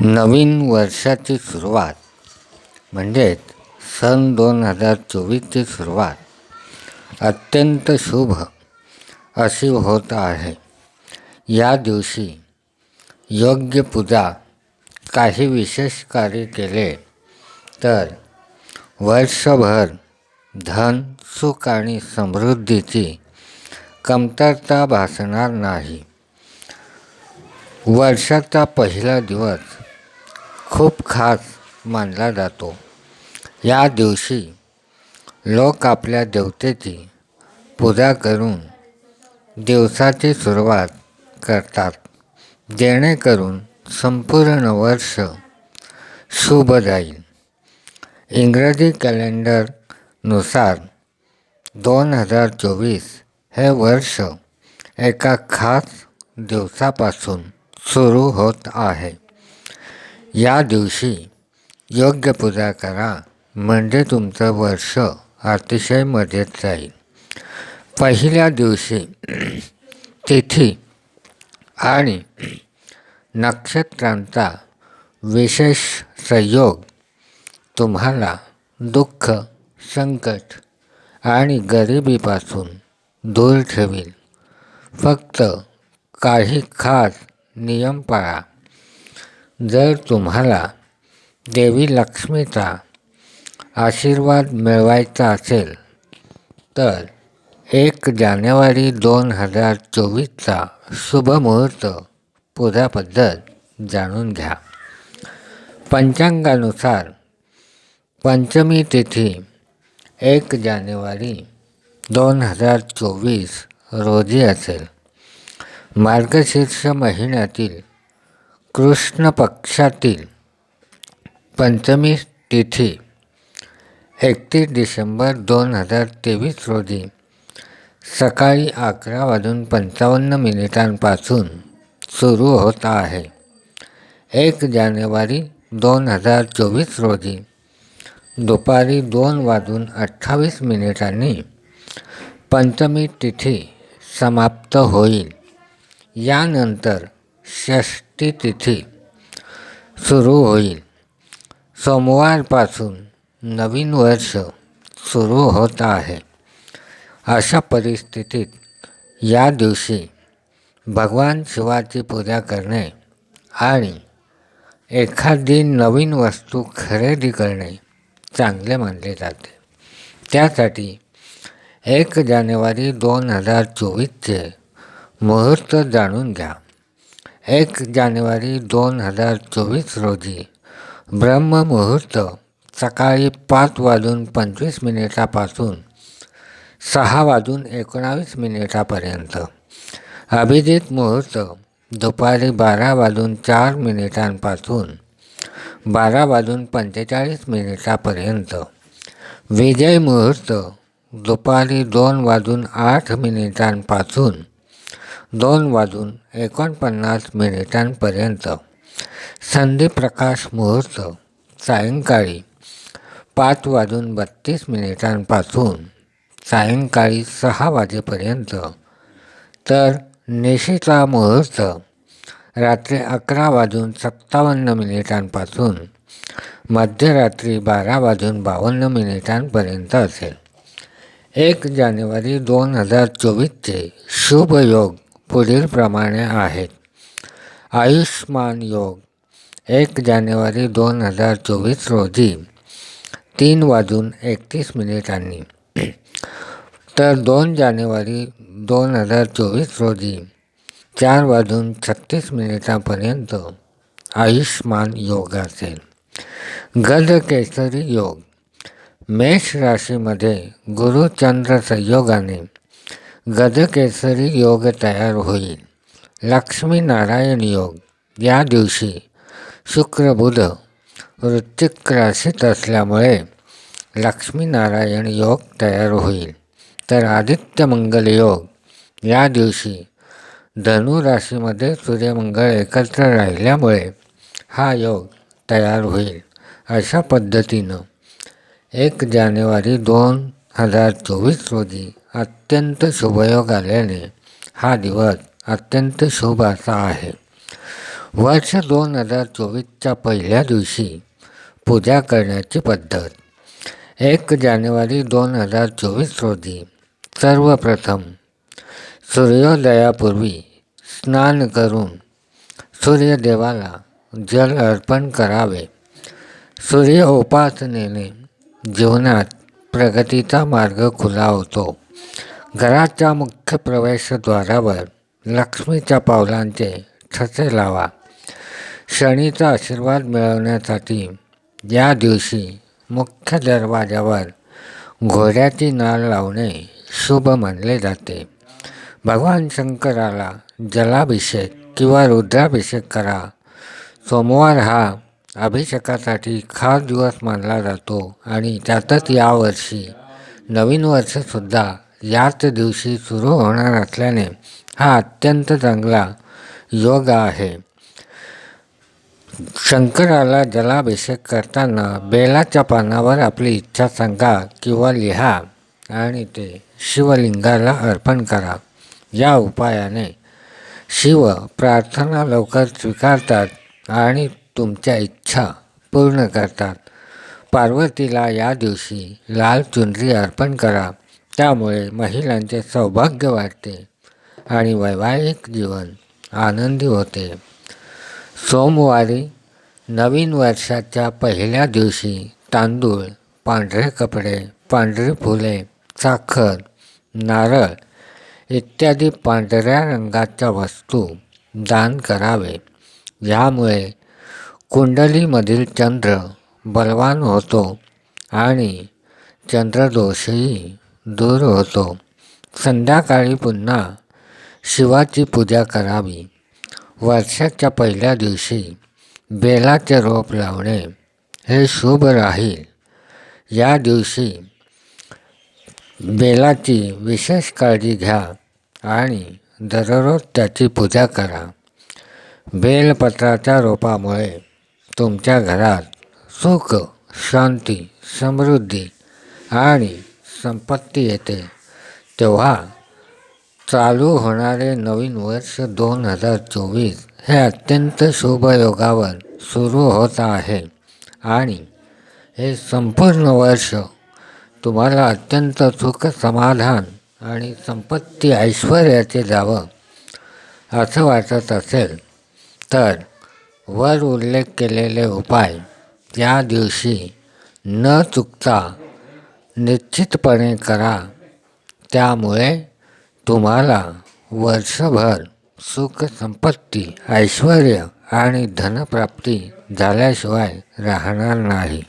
नवीन वर्षाची सुरुवात म्हणजेच सन दोन हजार चोवीसची सुरुवात अत्यंत शुभ अशी होत आहे. या दिवशी योग्य पूजा काही विशेष कार्य केले तर वर्षभर धन सुख आणि समृद्धीची कमतरता भासणार नाही. वर्षाचा पहिला दिवस खूप खास मानला जातो. या दिवशी लोक आपल्या देवतेची पूजा करून दिवसाची सुरुवात करतात जेणेकरून संपूर्ण वर्ष शुभ जाईल. इंग्रजी कॅलेंडरनुसार दोन हजार चोवीस हे वर्ष एका खास दिवसापासून सुरू होत आहे. या दिवशी योग्य पूजा करा म्हणजे तुमचं वर्ष अतिशय मजेत जाईल. पहिल्या दिवशी तिथी आणि नक्षत्रांचा विशेष संयोग तुम्हाला दुःख संकट आणि गरिबीपासून दूर ठेवील. फक्त काही खास नियम पाळा. जर तुम्हाला देवी लक्ष्मीचा आशीर्वाद मिळवायचा असेल तर एक जानेवारी दोन हजार चोवीसचा शुभमुहूर्त पूजा पद्धत जाणून घ्या. पंचांगानुसार पंचमी तिथी एक जानेवारी दोन हजार चोवीस रोजी असेल. मार्गशीर्ष महिन्यातील कृष्ण पक्षातील पंचमी तिथी एकतीस डिसेंबर दोन हजार तेवीस रोजी सकाळी अकरा वाजून पंचावन्न मिनिटांपासून सुरू होत आहे. एक जानेवारी दोन हजार चोवीस रोजी दुपारी दोन वाजून अठ्ठावीस मिनिटांनी पंचमी तिथी समाप्त होईल. यानंतर षष्टी तिथी सुरू होईल. सोमवारपासून नवीन वर्ष सुरू होत आहे. अशा परिस्थितीत या दिवशी भगवान शिवाची पूजा करणे आणि एखादी नवीन वस्तू खरेदी करणे चांगले मानले जाते. त्यासाठी एक जानेवारी दोन हजार चोवीसचे मुहूर्त जाणून घ्या. एक जानेवारी दोन हजार चोवीस रोजी. ब्रह्ममुहूर्त सकाळी पाच वाजून पंचवीस मिनिटापासून सहा वाजून एकोणावीस मिनिटापर्यंत. अभिजित मुहूर्त दुपारी बारा वाजून चार मिनिटांपासून बारा वाजून पंचेचाळीस मिनिटापर्यंत. विजय मुहूर्त दुपारी दोन वाजून आठ मिनिटांपासून दोन वाजून एकोणपन्नास मिनिटांपर्यंत. संधीप्रकाश मुहूर्त सायंकाळी पाच वाजून बत्तीस मिनिटांपासून. सायंकाळी सहा वाजेपर्यंत. तर निशीचा मुहूर्त रात्री अकरा वाजून सत्तावन्न मिनिटांपासून. मध्यरात्री बारा वाजून बावन्न मिनिटांपर्यंत असेल. एक जानेवारी दोन हजार चोवीसचे शुभयोग पुढीलप्रमाणे आहेत. आयुष्मान योग एक जानेवारी दोन हजार चोवीस रोजी तीन वाजून एकतीस मिनिटांनी. तर दोन जानेवारी दोन हजार चोवीस रोजी चार वाजून छत्तीस मिनिटांपर्यंत आयुष्मान योग असेल. गजकेसरी योग मेष राशीमध्ये गुरुचंद्र संयोगाने गजकेसरी योग तयार होईल. लक्ष्मीनारायण योग. या दिवशी शुक्र बुध वृश्चिक राशीत असल्यामुळे लक्ष्मीनारायण योग तयार होईल. तर आदित्य मंगल योग. या दिवशी धनुराशीमध्ये सूर्यमंगळ एकत्र राहिल्यामुळे हा योग तयार होईल. अशा पद्धतीनं एक जानेवारी दोन हजार चोवीस रोजी अत्यंत शुभयोग आल्याने हा दिवस अत्यंत शुभ असा आहे. वर्ष दोन हजार चोवीसच्या पहिल्या दिवशी पूजा करण्याची पद्धत. एक जानेवारी दोन हजार चोवीस रोजी सर्वप्रथम सूर्योदयापूर्वी स्नान करून सूर्यदेवाला जल अर्पण करावे. सूर्य उपासनेने जीवनात प्रगतीचा मार्ग खुला होतो. घराच्या मुख्य प्रवेशद्वारावर लक्ष्मीच्या पावलांचे ठसे लावा. शनीचा आशीर्वाद मिळवण्यासाठी या दिवशी मुख्य दरवाजावर घोड्याची नाळ लावणे शुभ मानले जाते. भगवान शंकराला जलाभिषेक किंवा रुद्राभिषेक करा. सोमवार हा अभिषेकासाठी खास दिवस मानला जातो आणि त्यातच यावर्षी नवीन वर्षसुद्धा याच दिवशी सुरू होणार असल्याने हा अत्यंत चांगला योग आहे. शंकराला जलाभिषेक करताना बेलाच्या पानावर आपली इच्छा सांगा किंवा लिहा आणि ते शिवलिंगाला अर्पण करा. या उपायाने शिव प्रार्थना लवकर स्वीकारतात आणि तुमच्या इच्छा पूर्ण करतात. पार्वतीला या दिवशी लाल चुनरी अर्पण करा. त्यामुळे महिलांचे सौभाग्य वाढते आणि वैवाहिक जीवन आनंदी होते. सोमवारी नवीन वर्षाच्या पहिल्या दिवशी तांदूळ पांढरे कपडे पांढरी फुले साखर नारळ इत्यादी पांढऱ्या रंगाच्या वस्तू दान करावे. यामुळे कुंडलीमधील चंद्र बलवान होतो आणि चंद्रदोषही दूर होतो. संध्याकाळी पुन्हा शिवाची पूजा करावी. वर्षाच्या पहिल्या दिवशी बेलाचे रोप लावणे हे शुभ राहील. या दिवशी बेलाची विशेष काळजी घ्या आणि दररोज त्याची पूजा करा. बेलपत्राच्या रोपामुळे तुमच्या घरात सुख शांती समृद्धी आणि संपत्ती येते. तेव्हा चालू होणारे नवीन वर्ष दोन हजार चोवीस हे अत्यंत शुभयोगावर सुरू होत आहे. आणि हे संपूर्ण वर्ष तुम्हाला अत्यंत सुख समाधान आणि संपत्ती ऐश्वर्याचे जावं असं वाटत असेल. तर वर उल्लेख केलेले उपाय या दिवशी न चुकता निश्चितपणे करा. त्यामुळे तुम्हाला वर्षभर सुखसंपत्ती ऐश्वर आणि धनप्राप्ती झाल्याशिवाय राहणार नाही.